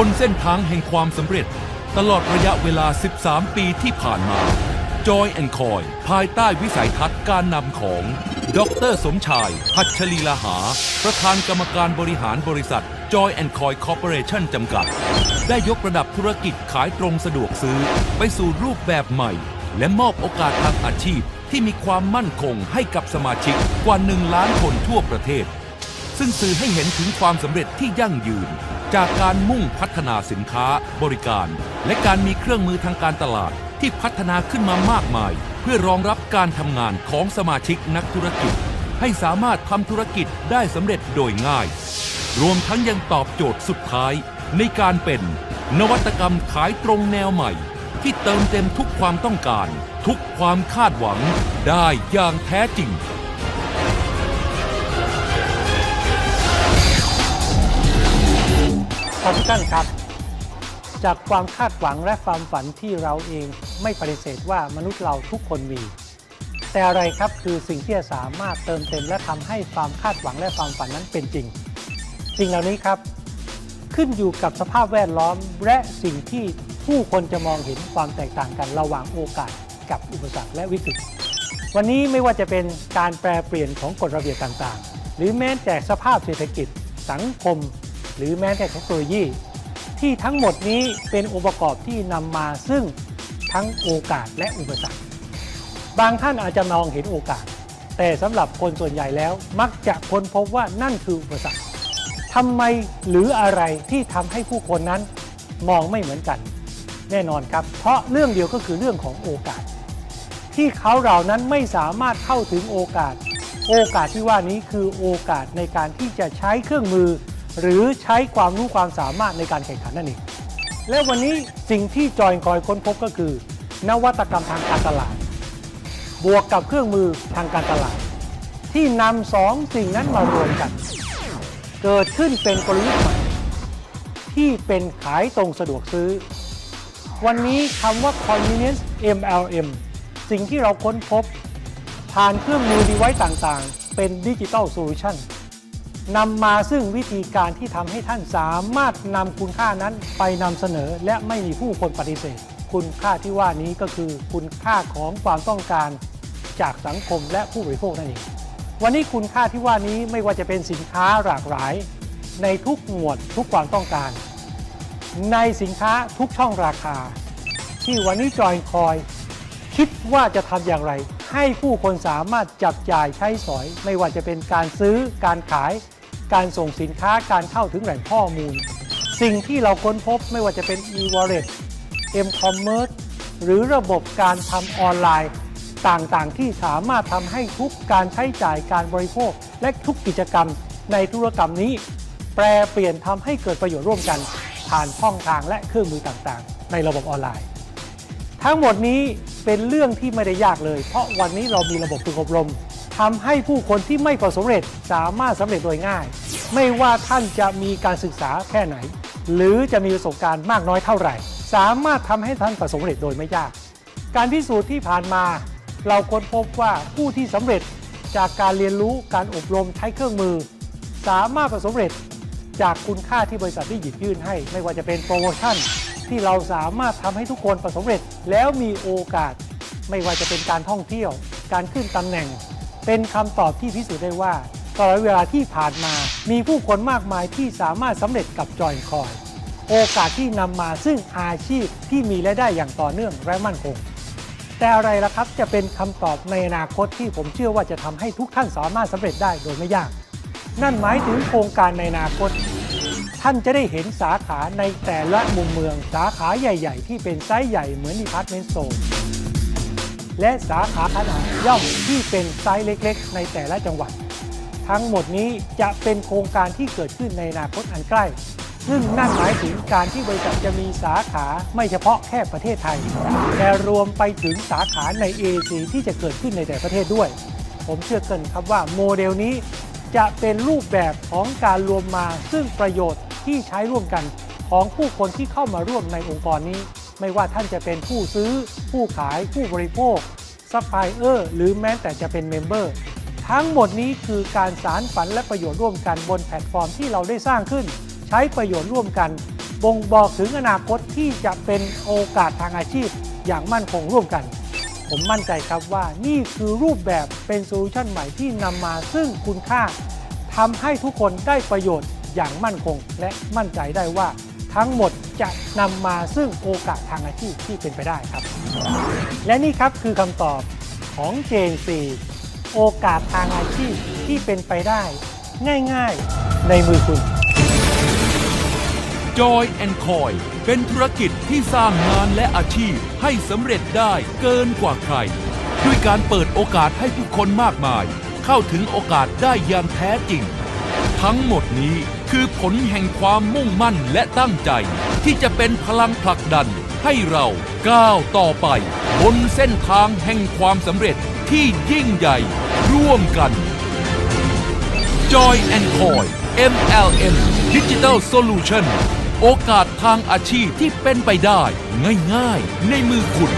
บนเส้นทางแห่งความสำเร็จ ตลอดระยะเวลา 13 ปีที่ผ่านมา Joy and Coy ภายใต้วิสัยทัศน์การนำของ ดรสมชาย พัชรีลาหา ประธานกรรมการบริหารบริษัท Joy and Coy Corporation จำกัด ได้ยกระดับธุรกิจขายตรงสะดวกซื้อ ไปสู่รูปแบบใหม่ และมอบโอกาสทางอาชีพที่มีความมั่นคงให้กับสมาชิกกว่า 1 ล้านคนทั่วประเทศ ซึ่งสื่อให้เห็นถึงความสำเร็จที่ยั่งยืน จากการมุ่งพัฒนาสินค้า บริการ และการมีเครื่องมือทางการตลาดที่พัฒนาขึ้นมามากมาย เพื่อรองรับการทำงานของสมาชิกนักธุรกิจ ให้สามารถทำธุรกิจได้สำเร็จโดยง่าย รวมทั้งยังตอบโจทย์สุดท้าย ในการเป็น นวัตกรรมขายตรงแนวใหม่ ที่เติมเต็มทุกความต้องการ ทุกความคาดหวังได้อย่างแท้จริง ครับทุกท่านครับ จากความคาดหวังและความฝันที่เราเองไม่ปฏิเสธว่ามนุษย์เราทุกคนมี แต่อะไรครับคือสิ่งที่จะสามารถเติมเต็มและทำให้ความคาดหวังและความฝันนั้นเป็นจริง สิ่งเหล่านี้ครับ ขึ้นอยู่กับสภาพแวดล้อมและสิ่งที่ผู้คนจะมองเห็นความแตกต่างกันระหว่างโอกาสกับอุปสรรคและวิกฤตวันนี้ไม่ว่าจะเป็นการแปรเปลี่ยนของกฎระเบียบต่างๆ หรือแม้แต่สภาพเศรษฐกิจ สังคม หรือแม้แต่เทคโนโลยีที่ทั้งหมดนี้เป็นองค์ประกอบที่นำมาซึ่งทั้งโอกาสและอุปสรรค บางท่านอาจจะมองเห็นโอกาส แต่สำหรับคนส่วนใหญ่แล้วมักจะค้นพบว่านั่นคืออุปสรรคทำไมหรืออะไรที่ทำให้ผู้คนนั้นมองไม่เหมือนกัน แน่นอนครับ เพราะเรื่องเดียวก็คือเรื่องของโอกาส ที่เขาเหล่านั้นไม่สามารถเข้าถึงโอกาส โอกาสที่ว่านี้คือโอกาสในการที่จะใช้เครื่องมือ หรือใช้ความรู้ความสามารถในการแข่งขันนั่นเองและวันนี้สิ่งที่จอยคอยค้นพบก็คือ นวัตกรรมทางการตลาด บวกกับเครื่องมือทางการตลาด ที่นำสองสิ่งนั้นมารวมกัน เกิดขึ้นเป็นกลยุทธ์ใหม่ที่เป็นขายตรงสะดวกซื้อ วันนี้คำว่า convenience MLM สิ่งที่เราค้นพบ ผ่านเครื่องมือดีไว้ต่างๆ เป็นดิจิ t a ลโซลูชั นำมาซึ่งวิธีการที่ทำให้ท่านสามารถนำคุณค่านั้นไปนำเสนอและไม่มีผู้คนปฏิเสธ คุณค่าที่ว่านี้ก็คือคุณค่าของความต้องการจากสังคมและผู้บริโภคนั่นเองวันนี้คุณค่าที่ว่านี้ไม่ว่าจะเป็นสินค้าหลากหลาย ในทุกหมวดทุกความต้องการ ในสินค้าทุกช่องราคา ที่วันนี้จอยคอย คิดว่าจะทำอย่างไร ให้ผู้คนสามารถจับจ่ายใช้สอย ไม่ว่าจะเป็นการซื้อการขาย การส่งสินค้าการเข้าถึงแหล่งข้อมูล สิ่งที่เราค้นพบไม่ว่าจะเป็น e-wallet m-commerce หรือระบบการทำออนไลน์ ต่างๆ ที่สามารถทำให้ทุกการใช้จ่ายการบริโภค และทุกกิจกรรมในธุรกรรมนี้ แปรเปลี่ยนทำให้เกิดประโยชน์ร่วมกัน ผ่านช่องทางและเครื่องมือต่างๆ ในระบบออนไลน์ ทั้งหมดนี้เป็นเรื่องที่ไม่ได้ยากเลย เพราะวันนี้เรามีระบบฝึกอบรม ทำให้ผู้คนที่ไม่ประสบความสำเร็จสามารถสำเร็จโดยง่าย ไม่ว่าท่านจะมีการศึกษาแค่ไหน หรือจะมีประสบการณ์มากน้อยเท่าไหร่ สามารถทำให้ท่านประสบเร็จโดยไม่ยาก การพิสูจน์ที่ผ่านมา เราค้นพบว่าผู้ที่สำเร็จจากการเรียนรู้การอบรมใช้เครื่องมือ สามารถประสบเร็จจากคุณค่าที่บริษัทได้หยิบยื่นให้ ไม่ว่าจะเป็นโปรโมชั่นที่เราสามารถทำให้ทุกคนประสบเร็จแล้วมีโอกาส ไม่ว่าจะเป็นการท่องเที่ยว การขึ้นตำแหน่ง เป็นคำตอบที่พิสูจน์ได้ว่า ตลอดเวลาที่ผ่านมา มีผู้คนมากมายที่สามารถสำเร็จกับจอยคอย โอกาสที่นำมาซึ่งอาชีพที่มีและได้อย่างต่อเนื่องและมั่นคง แต่อะไรล่ะครับจะเป็นคำตอบในอนาคตที่ผมเชื่อว่าจะทำให้ทุกท่านสามารถสำเร็จได้โดยไม่ยาก นั่นหมายถึงโครงการในอนาคต ท่านจะได้เห็นสาขาในแต่ละมุมเมือง สาขาใหญ่ ๆ ที่เป็นไซส์ใหญ่เหมือนดีพาร์ตเมนต์โซน และสาขาขนาดย่อมที่เป็นไซส์เล็กๆ ในแต่ละจังหวัด ทั้งหมดนี้จะเป็นโครงการที่เกิดขึ้นในอนาคตอันใกล้ ซึ่งนั่นหมายถึงการที่บริษัทจะมีสาขาไม่เฉพาะแค่ประเทศไทย แต่รวมไปถึงสาขาใน AAC ที่จะเกิดขึ้นในแต่ประเทศด้วย ผมเชื่อเกินครับว่าโมเดลนี้จะเป็นรูปแบบของการรวมมาซึ่งประโยชน์ที่ใช้ร่วมกันของผู้คนที่เข้ามาร่วมในองค์กรนี้ ไม่ว่าท่านจะเป็นผู้ซื้อ ผู้ขายผู้บริโภคซัพพลายเออร์หรือแม้แต่จะเป็นเมมเบอร์ทั้งหมดนี้คือการสารฝันและประโยชน์ร่วมกันบนแพลตฟอร์มที่เราได้สร้างขึ้น ใช้ประโยชน์ร่วมกัน บ่งบอกถึงอนาคตที่จะเป็นโอกาสทางอาชีพอย่างมั่นคงร่วมกัน ผมมั่นใจครับว่านี่คือรูปแบบเป็นโซลูชันใหม่ที่นำมาซึ่งคุณค่าทำให้ทุกคนได้ประโยชน์อย่างมั่นคง และมั่นใจได้ว่า ทั้งหมดจะนำมาซึ่งโอกาสทางอาชีพที่เป็นไปได้ครับ และนี่ครับคือคำตอบของ JNC โอกาสทางอาชีพที่เป็นไปได้ ง่ายๆ ในมือคุณ Joy and Coy เป็นธุรกิจที่สร้างงานและอาชีพให้สำเร็จได้เกินกว่าใคร ด้วยการเปิดโอกาสให้ผู้คนมากมาย เข้าถึงโอกาสได้อย่างแท้จริง ทั้งหมดนี้ คือผลแห่งความมุ่งมั่นและตั้งใจ ที่จะเป็นพลังผลักดันให้เราก้าวต่อไป บนเส้นทางแห่งความสำเร็จที่ยิ่งใหญ่ ร่วมกัน Joy and Coy MLM Digital Solution โอกาสทางอาชีพที่เป็นไปได้ ง่ายๆ ในมือคุณ